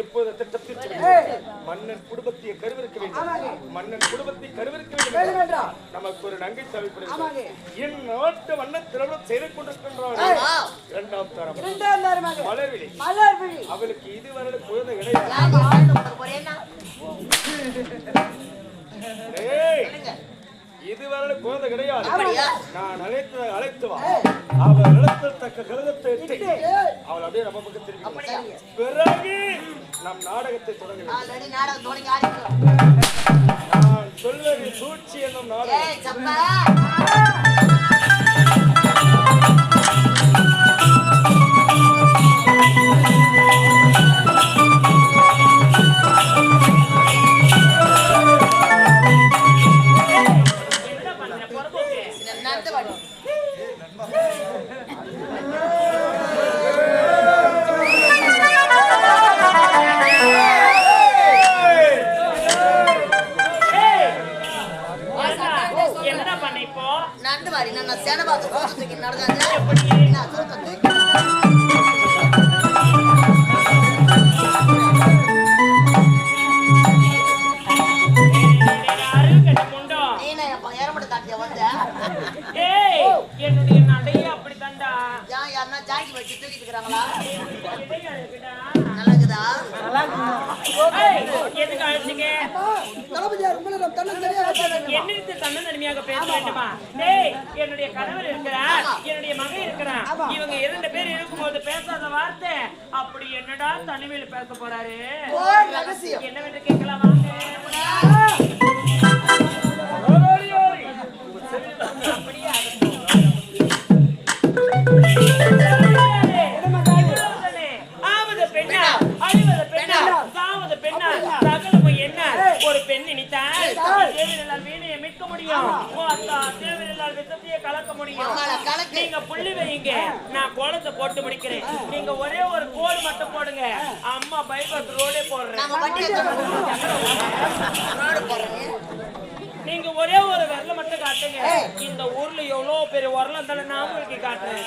இப்போது திட்டத்தில். மன்னன் குடும்பத்தை கருவிருக்க வேண்டும். மன்னன் குடும்பத்தை கருவிருக்க வேண்டும் நமக்கு ஒரு நங்கை தேவைப்படுகிறது. என் நாட்டு வண்ண திருமணம் செய்து கொண்டிருக்கின்றார். இரண்டாம் தரம். மலர்விழி. மலர் விழி அவளுக்கு இதுவரை குழந்தை கிடையாது. இதுவரை குழந்தை கிடையாது? நான் அழைத்து அழைத்து வா. அவள் நடத்தத்தக்க கருதத்தை எட்டி அவள் அப்படியே நம்ம பக்கம் திரும்பி? பிறகு நம் நாடகத்தை தொடங்க நான் சொல்வது சூழ்ச்சி என்னும் நாடகம். நடந்து வாடி நான் சேனபாக்க தூக்கி நடந்தாங்க நான் தூக்க தூக்கி அருகட்ட முண்டம் நீ நான் என் ஏறமட்ட காட்டிய வந்த ஏய் என்னுடைய நடைய அப்படி தாண்டா ஏன் யாருன்னா ஜாக்கி வச்சு தூக்கிட்டு எதுக்கு அழைச்சிங்க? தளபதியார் தன்னந்தனியாக என்னிடத்தில் தன்னந்தனிமையாக பேச வேண்டுமா? டேய் என்னுடைய கணவர் இருக்கிறார். என்னுடைய மகன் இருக்கிறான் இவங்க இரண்டு பேர் இருக்கும்போது பேசாத வார்த்தை. அப்படி என்னடா தனிமையில பேச போறாரு? என்னவென்று கேட்கலாம் வாங்க. தேவையில்லால் வீணையை மீட்க முடியும். தேவையில்லால் விஷத்தையே கலக்க முடியும். நீங்க புள்ளி வைங்க நான் கோலத்தை போட்டு முடிக்கிறேன். நீங்க ஒரே ஒரு கோடு மட்டும் போடுங்க. அம்மா பைபாஸ் ரோடே போடுறேன். நீங்க ஒரே ஒரு விரல மட்டும் காட்டுங்க. இந்த ஊர்ல எவ்வளவு பெரிய உரலம் இருந்தாலும் நான் உங்களுக்கு காட்டுறேன்.